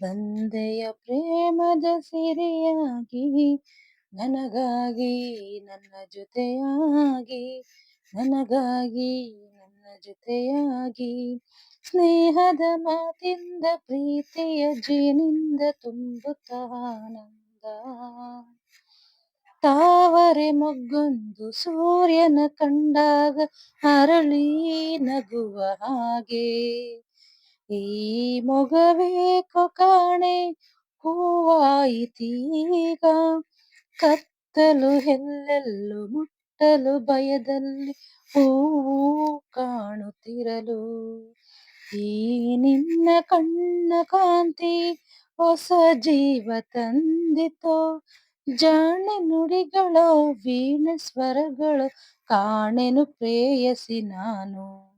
ಬಂದೆಯ ಪ್ರೇಮದ ಸಿರಿಯಾಗಿ, ನನಗಾಗಿ ನನ್ನ ಜೊತೆಯಾಗಿ, ನನಗಾಗಿ ನನ್ನ ಜೊತೆಯಾಗಿ, ಸ್ನೇಹದ ಮಾತಿಂದ ಪ್ರೀತಿಯ ಜೇನಿಂದ ತುಂಬುತ್ತಾನಂದ ತಾವರೆ ಮೊಗ್ಗೊಂದು ಸೂರ್ಯನ ಕಂಡಾಗ ಅರಳಿ ನಗುವ ಹಾಗೆ. ಈ ಮೊಗವೇಕೋ ಕಾಣೆ ಹೂವಾಯಿತೀಗ. ಕತ್ತಲು ಎಲ್ಲೆಲ್ಲೂ ಮುಟ್ಟಲು ಭಯದಲ್ಲಿ ಹೂವು ಕಾಣುತ್ತಿರಲು. ಈ ನಿನ್ನ ಕಣ್ಣ ಕಾಂತಿ ಹೊಸ ಜೀವ ತಂದಿತೋ. ಜಾಣೆ ನುಡಿಗಳು ವೀಣ ಸ್ವರಗಳು ಕಾಣೆನು ಪ್ರೇಯಸಿ ನಾನು.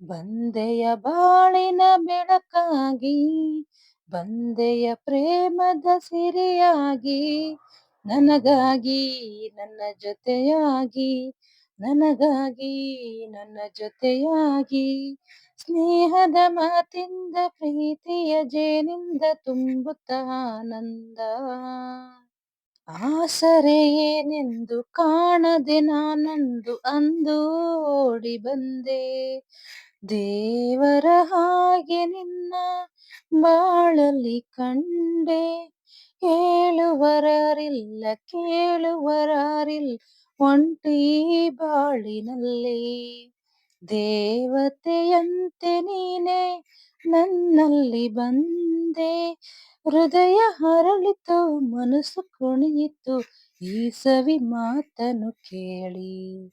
ಬಂದೆಯ ಬಾಳಿನ ಬೆಳಕಾಗಿ, ಬಂದೆಯ ಪ್ರೇಮದ ಸಿರಿಯಾಗಿ, ನನಗಾಗಿ ನನ್ನ ಜೊತೆಯಾಗಿ, ನನಗಾಗಿ ನನ್ನ ಜೊತೆಯಾಗಿ, ಸ್ನೇಹದ ಮಾತಿಂದ ಪ್ರೀತಿಯ ಜೇನಿಂದ ತುಂಬುತ್ತ ಆನಂದ. ಆಸರೆ ಏನೆಂದು ಕಾಣದೆ ನಾನಂದು ಅಂದು ಓಡಿ ಬಂದೆ. ದೇವರ ಹಾಗೆ ನಿನ್ನ ಬಾಳಲ್ಲಿ ಕಂಡೆ. ಹೇಳುವರಾರಿಲ್ಲ, ಕೇಳುವರಾರಿಲ್ಲ, ಒಂಟಿ ಬಾಳಿನಲ್ಲಿ. ದೇವತೆಯಂತೆ ನೀನೆ ನನ್ನಲ್ಲಿ ಬಂದೆ. ಹೃದಯ ಹರಳಿತು, ಮನಸ್ಸು ಕುಣಿಯಿತು, ಈ ಸವಿ ಮಾತನು ಕೇಳಿ.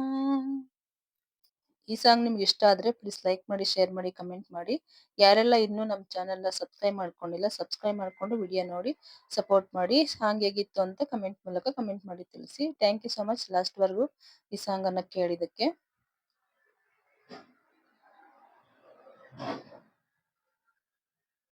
ಈ ಸಾಂಗ್ ನಿಮ್ಗೆ ಇಷ್ಟ ಆದ್ರೆ ಪ್ಲೀಸ್ ಲೈಕ್ ಮಾಡಿ ಶೇರ್ ಮಾಡಿ ಕಮೆಂಟ್ ಮಾಡಿ. ಯಾರೆಲ್ಲ ಇನ್ನೂ ನಮ್ಮ ಚಾನೆಲ್ನ ಸಬ್ಸ್ಕ್ರೈಬ್ ಮಾಡ್ಕೊಂಡಿಲ್ಲ ಸಬ್ಸ್ಕ್ರೈಬ್ ಮಾಡ್ಕೊಂಡು ವಿಡಿಯೋ ನೋಡಿ ಸಪೋರ್ಟ್ ಮಾಡಿ. ಸಾಂಗ್ ಹೇಗಿತ್ತು ಅಂತ ಕಮೆಂಟ್ ಮೂಲಕ ಕಮೆಂಟ್ ಮಾಡಿ ತಿಳಿಸಿ. ಥ್ಯಾಂಕ್ ಯು ಸೊ ಮಚ್ ಲಾಸ್ಟ್ವರೆಗೂ ಈ ಸಾಂಗನ್ನು ಕೇಳಿದ್ದಕ್ಕೆ.